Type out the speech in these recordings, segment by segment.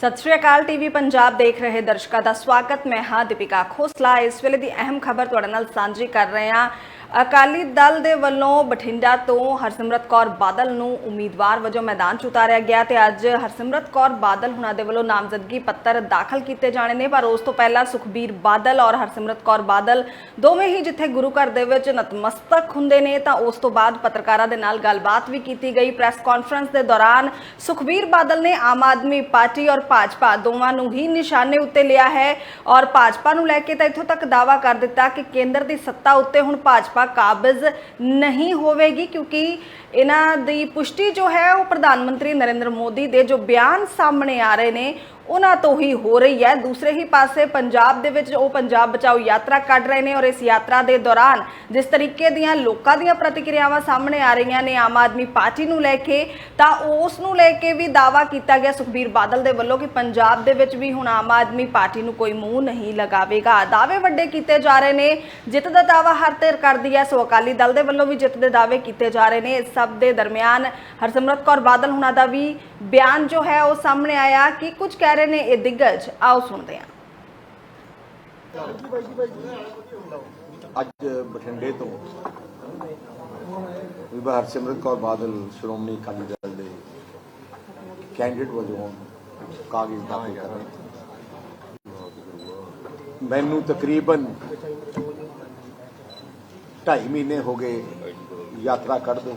ਸਤਿ ਸ਼੍ਰੀ ਅਕਾਲ ਟੀਵੀ ਪੰਜਾਬ ਦੇਖ ਰਹੇ ਦਰਸ਼ਕਾਂ ਦਾ ਸਵਾਗਤ। ਮੈਂ ਹਾਂ ਦੀਪਿਕਾ ਖੋਸਲਾ। ਇਸ ਵੇਲੇ ਦੀ ਅਹਿਮ ਖਬਰ ਤੁਹਾਡੇ ਨਾਲ ਸਾਂਝੀ ਕਰ ਰਹੇ ਹਾਂ। ਅਕਾਲੀ ਦਲ ਦੇ ਵੱਲੋਂ ਬਠਿੰਡਾ ਤੋਂ ਹਰਸਿਮਰਤ ਕੌਰ ਬਾਦਲ ਨੂੰ ਉਮੀਦਵਾਰ ਵਜੋਂ ਮੈਦਾਨ 'ਚ ਉਤਾਰਿਆ ਗਿਆ ਤੇ ਅੱਜ ਹਰਸਿਮਰਤ ਕੌਰ ਬਾਦਲ ਹੁਣਾਂ ਦੇ ਵੱਲੋਂ ਨਾਮਜ਼ਦਗੀ ਪੱਤਰ ਦਾਖਲ ਕੀਤੇ ਜਾਣੇ ਨੇ, ਪਰ ਉਸ ਤੋਂ ਪਹਿਲਾਂ ਸੁਖਬੀਰ ਬਾਦਲ ਔਰ ਹਰਸਿਮਰਤ ਕੌਰ ਬਾਦਲ ਦੋਵੇਂ ਹੀ ਜਿੱਥੇ ਗੁਰੂ ਘਰ ਦੇ ਵਿੱਚ ਨਤਮਸਤਕ ਹੁੰਦੇ ਨੇ, ਤਾਂ ਉਸ ਤੋਂ ਬਾਅਦ ਪੱਤਰਕਾਰਾਂ ਦੇ ਨਾਲ ਗੱਲਬਾਤ ਵੀ ਕੀਤੀ ਗਈ। ਪ੍ਰੈਸ ਕਾਨਫਰੰਸ ਦੇ ਦੌਰਾਨ ਸੁਖਬੀਰ ਬਾਦਲ ਨੇ ਆਮ ਆਦਮੀ ਪਾਰਟੀ ਔਰ ਭਾਜਪਾ ਦੋਵਾਂ ਨੂੰ ਹੀ ਨਿਸ਼ਾਨੇ ਉੱਤੇ ਲਿਆ ਹੈ ਔਰ ਭਾਜਪਾ ਨੂੰ ਲੈ ਕੇ ਤਾਂ ਇੱਥੋਂ ਤੱਕ ਦਾਅਵਾ ਕਰ ਦਿੱਤਾ ਕਿ ਕੇਂਦਰ ਦੀ ਸੱਤਾ ਉੱਤੇ ਹੁਣ ਭਾਜਪਾ ਕਾਬਜ਼ ਨਹੀਂ ਹੋਵੇਗੀ ਕਿਉਂਕਿ ਇਹਨਾਂ ਦੀ ਪੁਸ਼ਟੀ ਜੋ ਹੈ ਉਹ ਪ੍ਰਧਾਨ ਮੰਤਰੀ ਨਰਿੰਦਰ ਮੋਦੀ ਦੇ ਜੋ ਬਿਆਨ ਸਾਹਮਣੇ ਆ ਰਹੇ ਨੇ ਉਹਨਾਂ ਤੋਂ ਹੀ ਹੋ ਰਹੀ ਹੈ। ਦੂਸਰੇ ਹੀ ਪਾਸੇ ਪੰਜਾਬ ਦੇ ਵਿੱਚ ਉਹ ਪੰਜਾਬ ਬਚਾਓ ਯਾਤਰਾ ਕੱਢ ਰਹੇ ਨੇ ਔਰ ਇਸ ਯਾਤਰਾ ਦੇ ਦੌਰਾਨ ਜਿਸ ਤਰੀਕੇ ਦੀਆਂ ਲੋਕਾਂ ਦੀਆਂ ਪ੍ਰਤੀਕਿਰਿਆਵਾਂ ਸਾਹਮਣੇ ਆ ਰਹੀਆਂ ਨੇ ਆਮ ਆਦਮੀ ਪਾਰਟੀ ਨੂੰ ਲੈ ਕੇ, ਤਾਂ ਉਸ ਨੂੰ ਲੈ ਕੇ ਵੀ ਦਾਵਾ ਕੀਤਾ ਗਿਆ ਸੁਖਬੀਰ ਬਾਦਲ ਦੇ ਵੱਲੋਂ ਕਿ ਪੰਜਾਬ ਦੇ ਵਿੱਚ ਵੀ ਹੁਣ ਆਮ ਆਦਮੀ ਪਾਰਟੀ ਨੂੰ ਕੋਈ ਮੂੰਹ ਨਹੀਂ ਲਗਾਵੇਗਾ। ਦਾਅਵੇ ਵੱਡੇ ਕੀਤੇ ਜਾ ਰਹੇ ਨੇ, ਜਿੱਤ ਦਾ ਦਾਅਵਾ ਹਰ ਧਿਰ ਕਰਦੀ ਹੈ। ਸੋ ਅਕਾਲੀ ਦਲ ਦੇ ਵੱਲੋਂ ਵੀ ਜਿੱਤ ਦੇ ਦਾਅਵੇ ਕੀਤੇ ਜਾ ਰਹੇ ਨੇ। ਇਸ ਸਭ ਦੇ ਦਰਮਿਆਨ ਹਰਸਿਮਰਤ ਕੌਰ ਬਾਦਲ ਹੁਣਾਂ ਦਾ ਵੀ ਬਿਆਨ ਜੋ ਹੈ, ਉਹ ਸਾਹਮਣੇ ਆਇਆ ਕਿ ਕੁਝ ਕਹਿ ਰਹੇ ਨੇ, ਇਹ ਦਿੱਗਜ ਆਓ ਸੁਣਦੇ ਹਾਂ। ਅੱਜ ਬਠਿੰਡੇ ਤੋਂ ਵਿਭਾਰ ਸਿਮਰਤ ਕੌਰ ਬਾਦਲ ਸ਼੍ਰੋਮਣੀ ਅਕਾਲੀ ਦਲ ਦੇ ਕੈਂਡੀਡੇਟ ਵਜੋਂ ਕਾਗਜ਼ ਦਾਖਲ ਕਰਨ ਮੈਨੂੰ ਤਕਰੀਬਨ 2.5 ਮਹੀਨੇ ਹੋ ਗਏ ਯਾਤਰਾ ਕਰਦੇ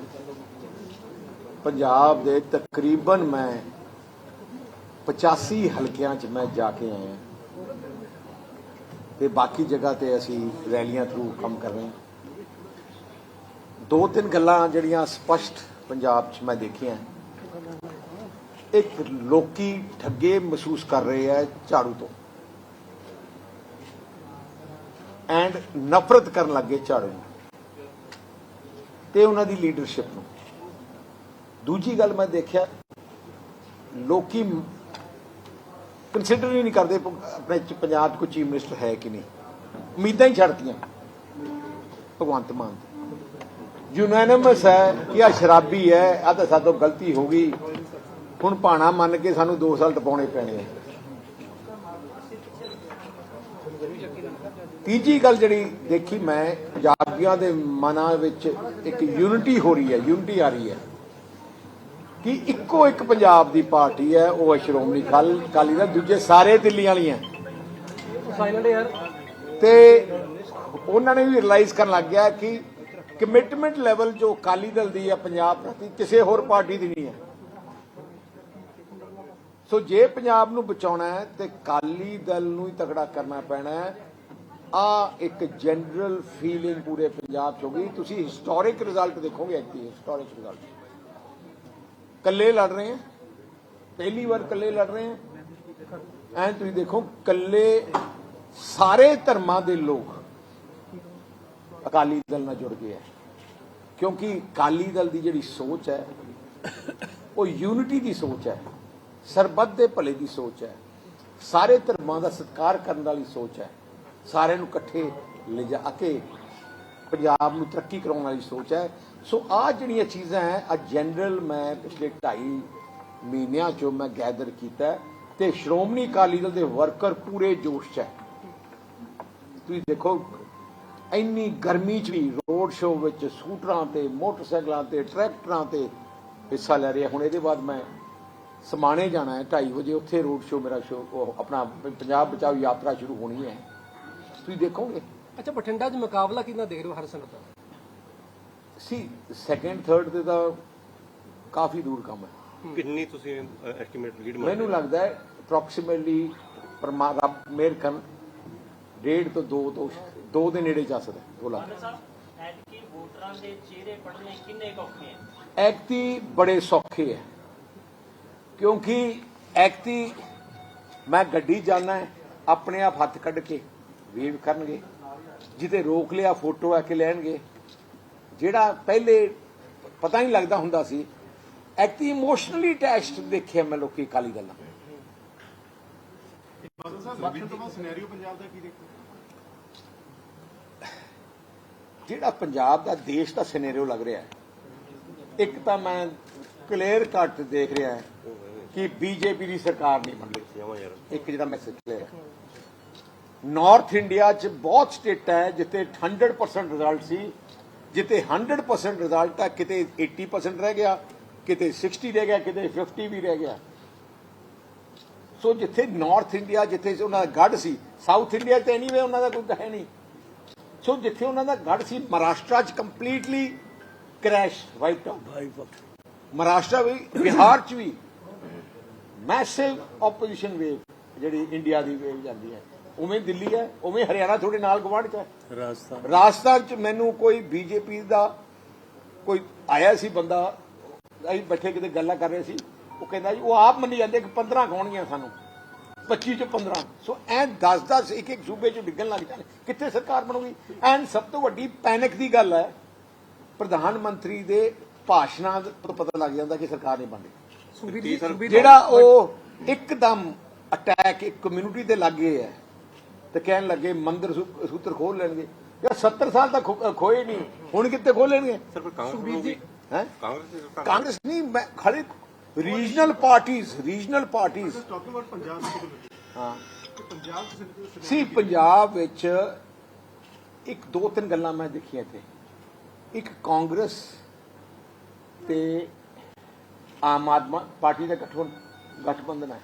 ਪੰਜਾਬ ਦੇ ਤਕਰੀਬਨ ਮੈਂ 85 ਹਲਕਿਆਂ 'ਚ ਮੈਂ ਜਾ ਕੇ ਆਇਆ। ਤੇ ਬਾਕੀ ਜਗ੍ਹਾ ਤੇ ਅਸੀਂ ਰੈਲੀਆਂ ਥਰੂ ਕੰਮ ਕਰ ਰਹੇ ਹਾਂ। ਦੋ ਤਿੰਨ ਗੱਲਾਂ ਜਿਹੜੀਆਂ ਸਪਸ਼ਟ ਪੰਜਾਬ 'ਚ ਮੈਂ ਦੇਖੀਆਂ। ਇੱਕ ਲੋਕੀ ਠੱਗੇ ਮਹਿਸੂਸ ਕਰ ਰਹੇ ਆ ਝਾੜੂ ਤੋਂ। ਐਂਡ ਨਫ਼ਰਤ ਕਰਨ ਲੱਗੇ ਝਾੜੂ ਨੂੰ। ਤੇ ਉਹਨਾਂ ਦੀ ਲੀਡਰਸ਼ਿਪ ਨੂੰ। ਦੂਜੀ ਗੱਲ ਮੈਂ ਦੇਖਿਆ, ਲੋਕੀ ਕੰਸੀਡਰ ਹੀ ਨਹੀਂ ਕਰਦੇ ਆਪਣੇ ਪੰਜਾਬ 'ਚ ਕੋਈ ਚੀਫ ਮਿਨਿਸਟਰ ਹੈ ਕਿ ਨਹੀਂ। ਉਮੀਦਾਂ ਹੀ ਛੱਡਤੀਆਂ। ਭਗਵੰਤ ਮਾਨ ਯੂਨੈਨਿਮਸ ਹੈ ਕਿ ਆ ਸ਼ਰਾਬੀ ਹੈ ਆ ਤਾਂ ਸਾਤੋਂ ਗਲਤੀ ਹੋ ਗਈ। ਹੁਣ ਭਾਣਾ ਮੰਨ ਕੇ ਸਾਨੂੰ 2 ਸਾਲ ਟਪਾਉਣੇ ਪੈਣੇ ਆ। ਤੀਜੀ ਗੱਲ ਜਿਹੜੀ ਦੇਖੀ ਮੈਂ, ਪੰਜਾਬੀਆਂ ਦੇ ਮਨਾਂ ਵਿੱਚ ਇੱਕ ਯੂਨਿਟੀ ਹੋ ਰਹੀ ਹੈ ਯੂਨਿਟੀ ਆ ਰਹੀ ਹੈ। ਕਿ ਇੱਕੋ ਇੱਕ ਪੰਜਾਬ ਦੀ ਪਾਰਟੀ ਹੈ ਉਹ ਸ਼੍ਰੋਮਣੀ ਅਕਾਲ- ਦਲ ਦੂਜੇ ਸਾਰੇ ਦਿੱਲੀ ਵਾਲੀਆਂ ਤੇ ਉਹਨਾਂ ਨੇ ਵੀ ਰਿਅਲਾਈਜ਼ ਕਰਨ ਲੱਗ ਗਿਆ ਕਿ ਕਮਿਟਮੈਂਟ ਲੈਵਲ ਜੋ ਅਕਾਲੀ ਦਲ ਦੀ ਹੈ ਪੰਜਾਬ ਪ੍ਰਤੀ ਕਿਸੇ ਹੋਰ ਪਾਰਟੀ ਦੀ ਨਹੀਂ ਹੈ। ਸੋ ਜੇ ਪੰਜਾਬ ਨੂੰ ਬਚਾਉਣਾ ਹੈ ਤੇ ਅਕਾਲੀ ਦਲ ਨੂੰ ਹੀ ਤਕੜਾ ਕਰਨਾ ਪੈਣਾ ਹੈ। ਆ ਇੱਕ ਜਨਰਲ ਫੀਲਿੰਗ ਪੂਰੇ ਪੰਜਾਬ 'ਚ ਹੋ ਗਈ। ਤੁਸੀਂ ਹਿਸਟੋਰਿਕ ਰਿਜ਼ਲਟ ਦੇਖੋਗੇ ਐਕਟੀ ਹਿਸਟੋਰਿਕ ਰਿਜ਼ਲਟ ਕੱਲੇ ਲੜ ਰਹੇ ਹੈ। ਪਹਿਲੀ ਵਾਰ ਕੱਲੇ ਲੜ ਰਹੇ ਹੈ। ਐਂ ਤੁਸੀਂ ਦੇਖੋ ਕੱਲੇ ਸਾਰੇ ਧਰਮਾਂ ਦੇ ਲੋਕ ਅਕਾਲੀ ਦਲ ਨਾਲ ਜੁੜ ਗਏ ਹੈ ਕਿਉਂਕਿ ਅਕਾਲੀ ਦਲ ਦੀ ਜਿਹੜੀ ਸੋਚ ਹੈ, ਉਹ ਯੂਨਿਟੀ ਦੀ ਸੋਚ ਹੈ, ਸਰਬੱਤ ਦੇ ਭਲੇ ਦੀ ਸੋਚ ਹੈ, ਸਾਰੇ ਧਰਮਾਂ ਦਾ ਸਤਿਕਾਰ ਕਰਨ ਵਾਲੀ ਸੋਚ ਹੈ, ਸਾਰਿਆਂ ਨੂੰ ਇਕੱਠੇ ਲਿਜਾ ਕੇ ਪੰਜਾਬ ਨੂੰ ਤਰੱਕੀ ਕਰਾਉਣ ਵਾਲੀ ਸੋਚ ਹੈ ਸੋ ਆ ਜਿਹੜੀਆਂ ਚੀਜ਼ਾਂ ਹੈ ਆ ਜਨਰਲ ਮੈਂ ਪਿਛਲੇ 2.5 ਮਹੀਨਿਆਂ ਚੋਂ ਮੈਂ ਗੈਦਰ ਕੀਤਾ ਤੇ ਸ਼੍ਰੋਮਣੀ ਅਕਾਲੀ ਦਲ ਦੇ ਵਰਕਰ ਪੂਰੇ ਜੋਸ਼ 'ਚ ਹੈ ਤੁਸੀਂ ਦੇਖੋ ਇੰਨੀ ਗਰਮੀ 'ਚ ਵੀ ਰੋਡ ਸ਼ੋਅ ਵਿੱਚ ਸਕੂਟਰਾਂ ਤੇ ਮੋਟਰਸਾਈਕਲਾਂ ਤੇ ਟਰੈਕਟਰਾਂ ਤੇ ਹਿੱਸਾ ਲੈ ਰਿਹਾ ਹੁਣ ਇਹਦੇ ਬਾਅਦ ਮੈਂ ਸਮਾਣੇ ਜਾਣਾ ਹੈ 2:30 ਵਜੇ ਉੱਥੇ ਰੋਡ ਸ਼ੋਅ ਮੇਰਾ ਸ਼ੋਅ ਆਪਣਾ ਪੰਜਾਬ ਬਚਾਓ ਯਾਤਰਾ ਸ਼ੁਰੂ ਹੋਣੀ ਹੈ ਤੁਸੀਂ ਦੇਖੋਗੇ ਅੱਛਾ ਬਠਿੰਡਾ 'ਚ ਮੁਕਾਬਲਾ ਕਿੰਨਾ ਦੇਖ ਰਹੇ ਹੋ ਹਰਸਨ ਦਾ ਸੀ ਸੈਕੰਡ ਥਰਡ ਤੇ ਤਾਂ ਕਾਫੀ ਦੂਰ ਕੰਮ ਹੈ। ਕਿੰਨੀ ਤੁਸੀਂ ਐਸਟੀਮੇਟ ਲੀਡ ਮੈਨੂੰ ਲੱਗਦਾ ਹੈ ਅਪਰੋਕਸੀਮੇਟਲੀ ਪਰਮਾ ਰੱਬ ਮਿਹਰ ਕਰਨ ਡੇਢ ਤੋਂ 2 ਤੋਂ 2 ਦੇ ਨੇੜੇ ਜਾ ਸਕਦਾ 2 ਲੱਖ। ਸਾਹਿਬ ਐਤਕੀ ਵੋਟਰਾਂ ਦੇ ਚਿਹਰੇ ਪੜਨੇ ਕਿੰਨੇ ਕੁ ਔਖੇ ਆ ਐਕਤੀ ਬੜੇ ਸੌਖੇ ਹੈ। ਕਿਉਂਕਿ ਐਕਤੀ ਮੈਂ ਗੱਡੀ ਜਾਣਾ ਹੈ ਆਪਣੇ ਆਪ ਹੱਥ ਕੱਢ ਕੇ ਵੇਵ ਕਰਨਗੇ ਜਿੱਤੇ ਰੋਕ ਲਿਆ ਫੋਟੋ ਆ ਕੇ ਲੈਣਗੇ ਜਿਹੜਾ ਪਹਿਲੇ ਪਤਾ ਨਹੀਂ ਲੱਗਦਾ ਹੁੰਦਾ ਸੀ ਐਕਤੀ ਇਮੋਸ਼ਨਲੀ ਅਟੈਚਡ ਦੇਖਿਆ ਮੈਂ ਲੋਕੀ ਦਲ ਨਾਲ ਜਿਹੜਾ ਪੰਜਾਬ ਦਾ ਦੇਸ਼ ਦਾ ਸਿਨੈਰੀਓ ਲੱਗ ਰਿਹਾ ਹੈ ਇੱਕ ਤਾਂ ਮੈਂ ਕਲੀਅਰ ਕੱਟ ਦੇਖ ਰਿਹਾ ਹੈ ਕਿ ਬੀਜੇਪੀ ਦੀ ਸਰਕਾਰ ਨਹੀਂ ਬਣ ਰਹੀ। ਇੱਕ ਜਿਹੜਾ ਮੈਸੇਜ ਕਲੀਅਰ ਹੈ। ਨਾਰਥ ਇੰਡੀਆ 'ਚ ਬਹੁਤ ਸਟੇਟ ਹੈ ਜਿੱਥੇ 100% ਰਿਜ਼ਲਟ ਸੀ। ਜਿੱਥੇ 100% ਰਿਜ਼ਲਟ ਹੈ ਕਿਤੇ 80% ਰਹਿ ਗਿਆ ਕਿਤੇ 60 ਰਹਿ ਗਿਆ ਕਿਤੇ 50 ਵੀ ਰਹਿ ਗਿਆ। ਸੋ ਜਿੱਥੇ ਨਾਰਥ ਇੰਡੀਆ ਜਿੱਥੇ ਉਹਨਾਂ ਦਾ ਗੜ ਸੀ ਸਾਊਥ ਇੰਡੀਆ ਤੇ ਐਨੀਵੇ ਉਹਨਾਂ ਦਾ ਕੋਈ ਹੈ ਨਹੀਂ। ਸੋ ਜਿੱਥੇ ਉਹਨਾਂ ਦਾ ਗੜ ਸੀ ਮਹਾਰਾਸ਼ਟਰ 'ਚ completely crash white out Maharashtra ਵੀ ਬਿਹਾਰ 'ਚ ਵੀ। ਮੈਸਿਵ ਆਪੋਜੀਸ਼ਨ ਵੇਵ ਜਿਹੜੀ ਇੰਡੀਆ ਦੀ ਵੇਵ ਜਾਂਦੀ ਹੈ। ਉਵੇਂ ਦਿੱਲੀ ਹੈ ਉਵੇਂ ਹਰਿਆਣਾ ਤੁਹਾਡੇ ਨਾਲ ਗਵਾਂਢ 'ਚ ਹੈ। ਰਾਜਸਥਾਨ। ਰਾਜਸਥਾਨ 'ਚ ਮੈਨੂੰ ਕੋਈ ਬੀਜੇਪੀ ਦਾ ਕੋਈ ਆਇਆ ਸੀ ਬੰਦਾ ਅਸੀਂ ਬੈਠੇ ਕਿਤੇ ਗੱਲਾਂ ਕਰ ਰਹੇ ਸੀ ਉਹ ਕਹਿੰਦਾ ਜੀ ਉਹ ਆਪ ਮੰਨੀ ਜਾਂਦੇ ਕਿ 15 ਗਾਉਣਗੀਆਂ ਸਾਨੂੰ 25 ਚ 15 ਸੋ ਐ 10 10 ਇੱਕ ਇੱਕ ਸੂਬੇ 'ਚ ਡਿੱਗਣ ਲੱਗ ਜਾਣੇ ਕਿੱਥੇ ਸਰਕਾਰ ਬਣੂਗੀ? ਐਂਡ ਸਭ ਤੋਂ ਵੱਡੀ ਪੈਨਿਕ ਦੀ ਗੱਲ ਹੈ ਪ੍ਰਧਾਨ ਮੰਤਰੀ ਦੇ ਭਾਸ਼ਣਾਂ ਤੋਂ ਪਤਾ ਲੱਗ ਜਾਂਦਾ ਕਿ ਸਰਕਾਰ ਨਹੀਂ ਬਣਦੀ। ਜਿਹੜਾ ਉਹ ਇੱਕਦਮ ਅਟੈਕ ਇੱਕ ਕਮਿਊਨਿਟੀ ਤੇ ਲੱਗੇ ਹੈ ਤੇ ਕਹਿਣ ਲੱਗੇ ਮੰਦਰ ਸੂ- ਸੂਤਰ ਖੋਲ ਲੈਣਗੇ। ਯਾਰ 70 ਸਾਲ ਤੱਕ ਖੋਏ ਨਹੀਂ ਹੁਣ ਕਿੱਥੇ ਖੋਲਣਗੇ ਸਰ ਪਰ ਕਾਂਗਰਸ ਸੁਖਬੀਰ ਜੀ ਹੈ? ਕਾਂਗਰਸ ਨਹੀਂ ਮੈਂ ਖੜੇ ਰੀਜਨਲ ਪਾਰਟੀਆਂ ਰੀਜਨਲ ਪਾਰਟੀਆਂ ਹਾਂ। ਸੀ ਪੰਜਾਬ ਵਿੱਚ ਇੱਕ ਦੋ ਤਿੰਨ ਗੱਲਾਂ ਮੈਂ ਦੇਖੀਆਂ ਇੱਥੇ। ਇੱਕ ਕਾਂਗਰਸ ਤੇ ਆਮ ਆਦਮੀ ਪਾਰਟੀ ਦਾ ਗਠਬੰ ਗਠਬੰਧਨ ਹੈ।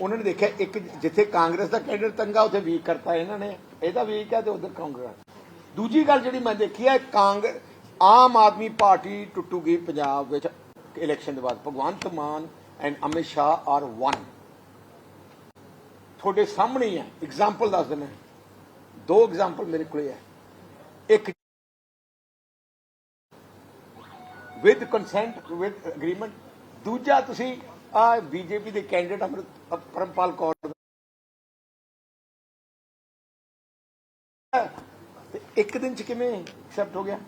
ਉਹਨਾਂ ਨੇ ਦੇਖਿਆ ਇੱਕ ਜਿੱਥੇ ਕਾਂਗਰਸ ਦਾ ਕੈਂਡੀਡੇਟ ਤੰਗਾ, ਉੱਥੇ ਵੀਕ ਕਰਤਾ ਇਹਨਾਂ ਨੇ। ਇਹਦਾ ਵੀਕ ਹੈ ਤੇ ਉਧਰ ਕਾਂਗਰਸ। ਦੂਜੀ ਗੱਲ ਜਿਹੜੀ ਮੈਂ ਦੇਖੀ ਹੈ, ਕਾਂਗ, ਆਮ ਆਦਮੀ ਪਾਰਟੀ ਟੁੱਟੂਗੀ ਪੰਜਾਬ ਵਿੱਚ ਇਲੈਕਸ਼ਨ ਦੇ ਬਾਅਦ। Bhagwant Mann and Amit Shah are one ਤੁਹਾਡੇ ਸਾਹਮਣੇ ਹੈ ਐਗਜ਼ਾਮਪਲ ਦੱਸ ਦਿੰਦਾ। ਦੋ ਐਗਜ਼ਾਮਪਲ ਮੇਰੇ ਕੋਲੇ ਹੈ। ਇੱਕ ਵਿਦ ਕੰਸੈਂਟ ਵਿਦ ਅਗਰੀਮੈਂਟ ਦੂਜਾ ਤੁਸੀਂ ਆ ਬੀਜੇਪੀ ਦੇ ਕੈਂਡੀਡੇਟ ਅਮਰਤ ਪਰਮਪਾਲ ਕੌਰ ਤੇ ਇੱਕ ਦਿਨ ਚ ਕਿਵੇਂ ਐਕਸੈਪਟ ਹੋ ਗਿਆ?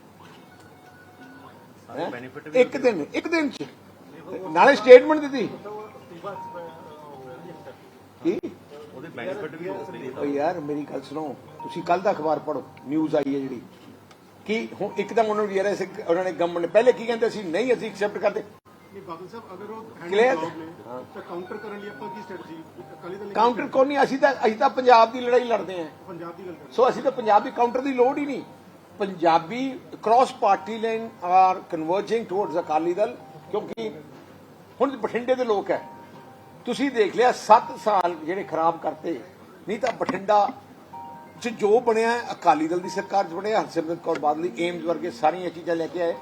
ਹੈਂ? ਇੱਕ ਦਿਨ ਇੱਕ ਦਿਨ ਚ? ਨਾਲੇ ਸਟੇਟਮੈਂਟ ਦਿੱਤੀ। ਕੀ? ਉਹਦੇ ਬੈਨੀਫਿਟ ਵੀ ਹੋ ਸਕਦੇ ਓ ਯਾਰ ਮੇਰੀ ਗੱਲ ਸੁਣੋ। ਤੁਸੀਂ ਕੱਲ ਦਾ ਅਖਬਾਰ ਪੜੋ ਨਿਊਜ਼ ਆਈ ਹੈ ਜਿਹੜੀ। ਕਿ ਹੁਣ ਇੱਕਦਮ ਉਹਨਾਂ ਨੂੰ ਯਾਰ ਉਹਨਾਂ ਨੇ ਗਵਰਨਮੈਂਟ ਨੇ ਪਹਿਲੇ ਕੀ ਕਹਿੰਦੇ ਸੀ? ਨਹੀਂ ਅਸੀਂ ਐਕਸੈਪਟ ਕਰਦੇ। ਨਹੀਂ ਬਾਦਲ ਸਾਹਿਬ ਅਗਰ ਉਹ Clear? ਹੈਂਡ ਜੌਬ ਨੇ ਤਾਂ ਕਾਊਂਟਰ ਕਰਨ ਲਈ ਆਪਾਂ ਕੀ ਸਟ੍ਰੈਟਜੀ ਅਕਾਲੀ ਦਲ ਨੇ ਕਾਊਂਟਰ ਕੋਈ ਨਹੀਂ ਅਸੀਂ ਤਾਂ ਅਸੀਂ ਤਾਂ ਪੰਜਾਬ ਦੀ ਲੜਾਈ ਲੜਦੇ ਆਂ ਪੰਜਾਬ ਦੀ ਗੱਲ ਸੋ ਅਸੀਂ ਤਾਂ ਪੰਜਾਬ ਦੀ ਕਾਊਂਟਰ ਦੀ ਲੋੜ ਹੀ ਨਹੀਂ। Punjabi cross party line are converging towards Akali Dal ਕਿਉਂਕਿ ਹੁਣ ਬਠਿੰਡੇ ਦੇ ਲੋਕ ਹੈ। ਤੁਸੀਂ ਦੇਖ ਲਿਆ 7 ਸਾਲ ਜਿਹੜੇ ਖਰਾਬ ਕਰਤੇ ਨਹੀਂ ਤਾਂ ਬਠਿੰਡਾ ਚ ਜੋ ਬਣਿਆ ਅਕਾਲੀ ਦਲ ਦੀ ਸਰਕਾਰ ਚ ਬਣਿਆ ਹਰਸਿਮਰਤ ਕੌਰ ਬਾਦਲ ਦੀ ਏਮਸ ਵਰਗੇ ਸਾਰੀਆਂ ਚੀਜ਼ਾਂ ਲੈ ਕੇ ਆਏ।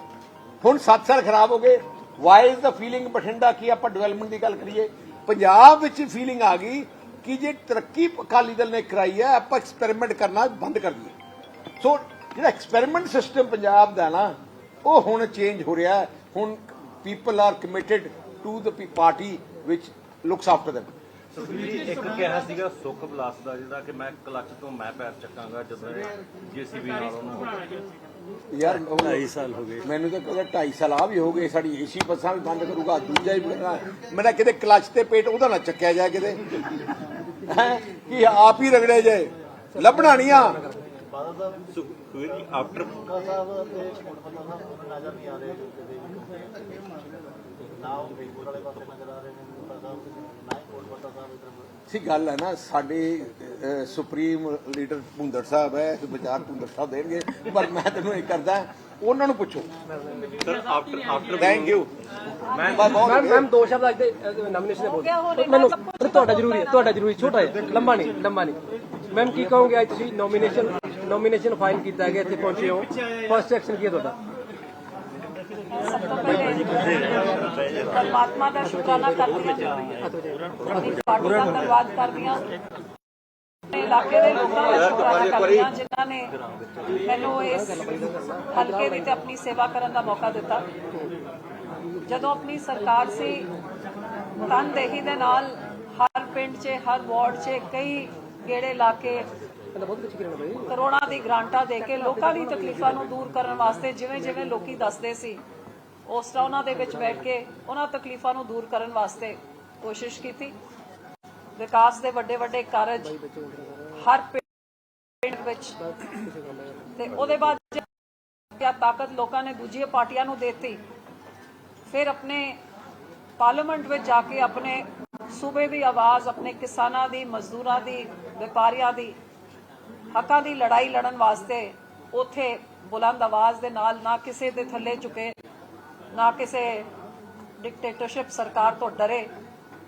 ਹੁਣ 7 ਸਾਲ ਖਰਾਬ ਹੋ ਗਏ। Why is the feeling Bathinda ਕੀ ਆਪਾਂ ਡਿਵੈਲਪਮੈਂਟ ਦੀ ਗੱਲ ਕਰੀਏ। ਪੰਜਾਬ ਵਿੱਚ ਫੀਲਿੰਗ ਆ ਗਈ ਕਿ ਜੇ ਤਰੱਕੀ ਅਕਾਲੀ ਦਲ ਨੇ ਕਰਾਈ ਹੈ ਆਪਾਂ ਐਕਸਪੈਰੀਮੈਂਟ ਕਰਨਾ ਬੰਦ ਕਰ ਦਈਏ। ਸੋ ਜਿਹੜਾ ਐਕਸਪੈਰੀਮੈਂਟ ਸਿਸਟਮ ਪੰਜਾਬ ਦਾ ਨਾ ਉਹ ਹੁਣ ਚੇਂਜ ਹੋ ਰਿਹਾ ਹੁਣ people are committed to the party which looks after them Sukhbir ji ਇੱਕ ਕਿਹਾ ਸੀਗਾ ਸੁਖ ਬਲਾਸ ਦਾ ਜਿਹਦਾ ਕਿ ਮੈਂ ਕਲੱਚ ਤੋਂ ਮੈਂ ਪੈਰ ਚੱਕਾਂਗਾ ਜਦੋਂ ਜੀਸੀਬੀ ਨਾਲ ਉਹਨੂੰ ਯਾਰ 2.5 ਸਾਲ ਹੋ ਗਏ। ਮੈਨੂੰ ਤਾਂ ਕਹਿੰਦਾ 2.5 ਸਾਲ ਆ ਵੀ ਹੋ ਗਏ ਸਾਡੀ ਏਸੀ ਬੱਸਾਂ ਵੀ ਬੰਦ ਕਰੂਗਾ ਦੂਜਾ ਹੀ ਬਣੇਗਾ ਮੇਰਾ ਕਿਤੇ ਕਲਚ ਤੇ ਪੇਟ ਉਹਦਾ ਨਾ ਚੱਕਿਆ ਜਾਏ ਕਿਤੇ। ਹੈਂ? ਕਿ ਆਪ ਹੀ ਰਗੜਿਆ ਜਾਏ? ਲੱਭਣਾ ਨਹੀਂ ਆ। ਸੀ ਗੱਲ ਹੈ ਨਾ ਸਾਡੇ ਸੁਪਰੀਮ ਲੀਡਰ ਭੁੰਦਰ ਸਾਹਿਬ ਹੈ ਵਿਚਾਰ ਭੁੰਦਰ ਸਾਹਿਬ ਦੇਣਗੇ ਪਰ ਮੈਂ ਤੈਨੂੰ ਇਹ ਕਰਦਾ ਉਹਨਾਂ ਨੂੰ ਪੁੱਛੋ। Sir after after thank you ਮੈਂ ਮੈਮ ਮੈਮ ਦੋ ਸ਼ਬਦ ਅੱਜ ਦੇ ਨੋਮੀਨੇਸ਼ਨ ਦੇ ਬੋਲ ਮੈਨੂੰ ਤੁਹਾਡਾ ਜ਼ਰੂਰੀ ਹੈ ਤੁਹਾਡਾ ਜ਼ਰੂਰੀ ਛੋਟਾ ਹੈ ਲੰਬਾ ਨਹੀਂ ਲੰਬਾ ਨਹੀਂ। ਮੈਮ ਕੀ ਕਹੋਗੇ ਅੱਜ ਤੁਸੀਂ ਨੋਮੀਨੇਸ਼ਨ ਨੋਮੀਨੇਸ਼ਨ ਫਾਈਲ ਕੀਤਾ ਗਿਆ ਇੱਥੇ ਪਹੁੰਚੇ ਹੋ। ਫਸਟ ਐਕਸ਼ਨ ਕੀ ਹੈ ਤੁਹਾਡਾ? ਪਰਮਾਤਮਾ ਦਾ ਸ਼ੁਕਰਾਨਾ ਕਰਦੀ ਹਾਂ। ਆਪਣੀ ਪਾਰਟੀ ਦਾ ਧੰਨਵਾਦ ਕਰਦੀ ਹਾਂ। ਇਲਾਕੇ ਦੇ ਲੋਕਾਂ ਦਾ ਸ਼ੁਕਰਾਨਾ ਕਰਦੀ ਹਾਂ, ਜਿਨ੍ਹਾਂ ਨੇ ਮੈਨੂੰ ਇਸ ਹਲਕੇ ਦੀ ਤੇ ਆਪਣੀ ਸੇਵਾ ਕਰਨ ਦਾ ਮੌਕਾ ਦਿੱਤਾ। ਜਦੋਂ ਆਪਣੀ ਸਰਕਾਰ ਸੀ, ਤਨਦੇਹੀ ਦੇ ਨਾਲ ਹਰ ਪਿੰਡ 'ਚ, ਹਰ ਵਾਰਡ 'ਚ ਕਈ ਗੇੜੇ ਲਾ ਕੇ ਕਹਿੰਦਾ ਕਰੋੜਾਂ ਦੀ ਗ੍ਰਾਂਟਾਂ ਦੇ ਕੇ ਲੋਕਾਂ ਦੀ ਤਕਲੀਫਾਂ ਨੂੰ ਦੂਰ ਕਰਨ ਵਾਸਤੇ ਜਿਵੇਂ ਜਿਵੇਂ ਲੋਕੀ ਦੱਸਦੇ ਸੀ ਉਸ ਤਰ੍ਹਾਂ ਉਹਨਾਂ ਦੇ ਵਿੱਚ ਬੈਠ ਕੇ ਉਹਨਾਂ ਤਕਲੀਫਾਂ ਨੂੰ ਦੂਰ ਕਰਨ ਵਾਸਤੇ ਕੋਸ਼ਿਸ਼ ਕੀਤੀ। ਵਿਕਾਸ ਦੇ ਵੱਡੇ ਵੱਡੇ ਕਾਰਜ ਹਰ ਪਿੰਡ ਵਿੱਚ। ਤੇ ਉਹਦੇ ਬਾਅਦ ਕਿਆ ਤਾਕਤ ਲੋਕਾਂ ਨੇ ਦੂਜੀਆਂ ਪਾਰਟੀਆਂ ਨੂੰ ਦੇਤੀ। ਫਿਰ ਆਪਣੇ ਪਾਰਲੀਮੈਂਟ ਵਿੱਚ ਜਾ ਕੇ ਆਪਣੇ ਸੂਬੇ ਦੀ ਆਵਾਜ਼, ਆਪਣੇ ਕਿਸਾਨਾਂ ਦੀ, ਮਜ਼ਦੂਰਾਂ ਦੀ, ਵਪਾਰੀਆਂ ਦੀ, ਹੱਕਾਂ ਦੀ ਲੜਾਈ ਲੜਨ ਵਾਸਤੇ ਉਥੇ ਬੁਲੰਦ ਆਵਾਜ਼ ਦੇ ਨਾਲ ਨਾ ਕਿਸੇ ਦੇ ਥੱਲੇ ਝੁਕੇ ਨਾ ਕਿਸੇ ਡਿਕਟੇਟਰਸ਼ਿਪ ਸਰਕਾਰ ਤੋਂ ਡਰੇ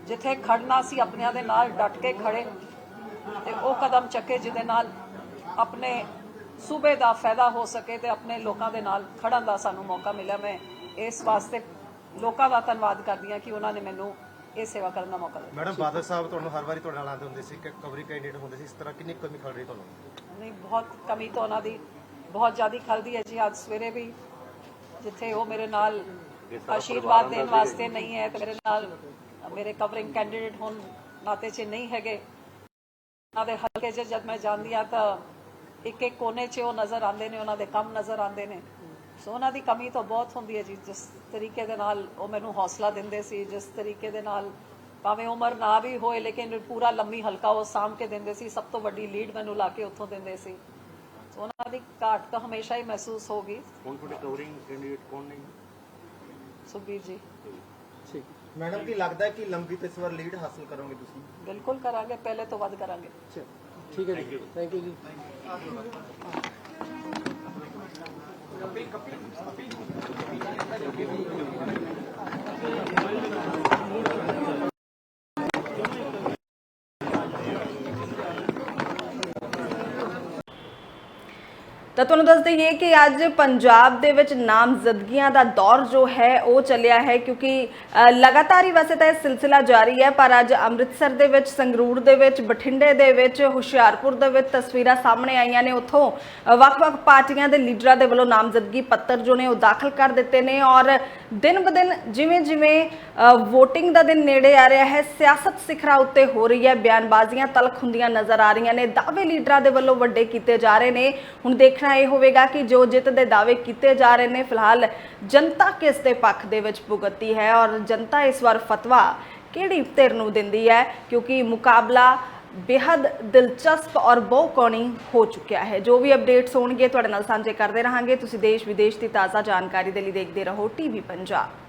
ਜਿੱਥੇ ਖੜਨਾ ਸੀ ਆਪਣਿਆਂ ਦੇ ਨਾਲ ਡਟ ਕੇ ਖੜੇ ਤੇ ਉਹ ਕਦਮ ਚੱਕੇ ਜਿਹਦੇ ਨਾਲ ਆਪਣੇ ਸੂਬੇ ਦਾ ਫਾਇਦਾ ਹੋ ਸਕੇ ਤੇ ਆਪਣੇ ਲੋਕਾਂ ਦੇ ਨਾਲ ਖੜਨ ਦਾ ਸਾਨੂੰ ਮੌਕਾ ਮਿਲਿਆ। ਮੈਂ ਇਸ ਵਾਸਤੇ ਲੋਕਾਂ ਦਾ ਧੰਨਵਾਦ ਕਰਦੀ ਹਾਂ ਕਿ ਉਹਨਾਂ ਨੇ ਮੈਨੂੰ ਇਹ ਸੇਵਾ ਕਰਨ ਦਾ ਮੌਕਾ ਦਿੱਤਾ। ਮੈਡਮ ਬਾਦਲ ਸਾਹਿਬ ਤੁਹਾਨੂੰ ਹਰ ਵਾਰੀ ਤੁਹਾਡੇ ਨਾਲ ਆਉਂਦੇ ਹੁੰਦੇ ਸੀ ਕਿ ਕਵਰੀ ਕੈਂਡੀਡੇਟ ਹੁੰਦੇ ਸੀ ਇਸ ਤਰ੍ਹਾਂ ਕਿੰਨੀ ਕਮੀ ਖੜ ਰਹੀ ਤੁਹਾਨੂੰ? ਨਹੀਂ ਬਹੁਤ ਕਮੀ ਤਾਂ ਉਹਨਾਂ ਦੀ ਬਹੁਤ ਜ਼ਿਆਦਾ ਖਲਦੀ ਹੈ ਜੀ। ਅੱਜ ਸਵੇਰੇ ਵੀ ਜਿੱਥੇ ਉਹ ਮੇਰੇ ਨਾਲ ਆਸ਼ੀਰਵਾਦ ਦੇਣ ਵਾਸਤੇ ਨਹੀਂ ਹੈ ਤੇ ਮੇਰੇ ਨਾਲ ਮੇਰੇ ਕਵਰਿੰਗ ਕੈਂਡੀਡੇਟ ਹੋਣ ਨਾਤੇ 'ਚ ਨਹੀਂ ਹੈਗੇ। ਉਹਨਾਂ ਦੇ ਹਲਕੇ 'ਚ ਜਦ ਮੈਂ ਜਾਂਦੀ ਆ ਤਾਂ ਇੱਕ ਇੱਕ ਕੋਨੇ 'ਚ ਉਹ ਨਜ਼ਰ ਆਉਂਦੇ ਨੇ ਉਹਨਾਂ ਦੇ ਕੰਮ ਨਜ਼ਰ ਆਉਂਦੇ ਨੇ। ਸੋ ਉਹਨਾਂ ਦੀ ਕਮੀ ਤਾਂ ਬਹੁਤ ਹੁੰਦੀ ਹੈ ਜੀ। ਜਿਸ ਤਰੀਕੇ ਦੇ ਨਾਲ ਉਹ ਮੈਨੂੰ ਹੌਸਲਾ ਦਿੰਦੇ ਸੀ ਜਿਸ ਤਰੀਕੇ ਦੇ ਨਾਲ ਭਾਵੇਂ ਉਮਰ ਨਾ ਵੀ ਹੋਏ ਲੇਕਿਨ ਪੂਰਾ ਲੰਮੀ ਹਲਕਾ ਉਹ ਸਾਂਭ ਕੇ ਦਿੰਦੇ ਸੀ। ਸਭ ਤੋਂ ਵੱਡੀ ਲੀਡ ਮੈਨੂੰ ਲਾ ਕੇ ਉੱਥੋਂ ਦਿੰਦੇ ਸੀ। ਸੋ ਉਹਨਾਂ ਦੀ ਘਾਟ ਤਾਂ ਹਮੇਸ਼ਾ ਹੀ ਮਹਿਸੂਸ ਹੋਗੀ ਹੁਣ ਤੁਹਾਡੇ ਕਵਰਿੰਗ ਕੈਂਡੀਡੇਟ ਕੌਣ ਨੇ ਸੁਖਬੀਰ ਜੀ ਠੀਕ ਮੈਡਮ ਕੀ ਲੱਗਦਾ ਹੈ ਕਿ ਲੰਬੀ ਤੇ ਇਸ ਵਾਰ ਲੀਡ ਹਾਸਲ ਕਰੋਗੇ ਤੁਸੀਂ ਬਿਲਕੁਲ ਕਰਾਂਗੇ ਪਹਿਲੇ ਤੋਂ ਵੱਧ ਕਰਾਂਗੇ ਚਲੋ, ਠੀਕ ਹੈ ਜੀ ਥੈਂਕ ਯੂ ਜੀ ਤਾਂ ਤੁਹਾਨੂੰ ਦੱਸ ਦਈਏ ਕਿ ਅੱਜ ਪੰਜਾਬ ਦੇ ਵਿੱਚ ਨਾਮਜ਼ਦਗੀਆਂ ਦਾ ਦੌਰ ਜੋ ਹੈ, ਉਹ ਚੱਲਿਆ ਹੈ ਕਿਉਂਕਿ ਲਗਾਤਾਰ ਹੀ ਵੈਸੇ ਤਾਂ ਇਹ ਸਿਲਸਿਲਾ ਜਾਰੀ ਹੈ, ਪਰ ਅੱਜ ਅੰਮ੍ਰਿਤਸਰ ਦੇ ਵਿੱਚ, ਸੰਗਰੂਰ ਦੇ ਵਿੱਚ, ਬਠਿੰਡੇ ਦੇ ਵਿੱਚ, ਹੁਸ਼ਿਆਰਪੁਰ ਦੇ ਵਿੱਚ ਤਸਵੀਰਾਂ ਸਾਹਮਣੇ ਆਈਆਂ ਨੇ। ਉੱਥੋਂ ਵੱਖ-ਵੱਖ ਪਾਰਟੀਆਂ ਦੇ ਲੀਡਰਾਂ ਦੇ ਵੱਲੋਂ ਨਾਮਜ਼ਦਗੀ ਪੱਤਰ ਜੋ ਨੇ ਉਹ ਦਾਖਲ ਕਰ ਦਿੱਤੇ ਨੇ ਔਰ ਦਿਨ ਬ ਦਿਨ ਜਿਵੇਂ-ਜਿਵੇਂ ਅ, VOTING ਦਾ ਦਿਨ ਨੇੜੇ ਆ ਰਿਹਾ ਹੈ ਸਿਆਸਤ ਸਿਖਰਾਂ ਉੱਤੇ ਹੋ ਰਹੀ ਹੈ ਬਿਆਨਬਾਜ਼ੀਆਂ ਤਲਖ ਹੁੰਦੀਆਂ ਨਜ਼ਰ ਆ ਰਹੀਆਂ ਨੇ ਦਾਅਵੇ ਲੀਡਰਾਂ ਦੇ ਵੱਲੋਂ ਵੱਡੇ ਕੀਤੇ ਜਾ ਰਹੇ ਨੇ। ਹੁਣ ਦੇਖਣਾ ਇਹ ਹੋਵੇਗਾ ਕਿ ਜੋ ਜਿੱਤ ਦੇ ਦਾਅਵੇ ਕੀਤੇ ਜਾ ਰਹੇ ਨੇ ਫਿਲਹਾਲ ਜਨਤਾ ਕਿਸ ਦੇ ਪੱਖ ਦੇ ਵਿੱਚ ਭੁਗਤਦੀ ਹੈ ਔਰ ਜਨਤਾ ਇਸ ਵਾਰ ਫਤਵਾ ਕਿਹੜੀ ਧਿਰ ਨੂੰ ਦਿੰਦੀ ਹੈ? ਕਿਉਂਕਿ ਮੁਕਾਬਲਾ ਬੇहद ਦਿਲਚਸਪ ਔਰ ਬਹੁਕੋਣੀ ਹੋ ਚੁੱਕਿਆ ਹੈ। ਜੋ ਵੀ ਅਪਡੇਟਸ ਹੋਣਗੇ, ਤੁਹਾਡੇ ਨਾਲ ਸਾਂਝੇ ਕਰਦੇ ਰਹਾਂਗੇ। ਤੁਸੀਂ ਦੇਸ਼ ਵਿਦੇਸ਼ ਦੀ ਤਾਜ਼ਾ ਜਾਣਕਾਰੀ ਦੇ ਲਈ ਦੇਖਦੇ ਰਹੋ, ਟੀਵੀ ਪੰਜਾਬ।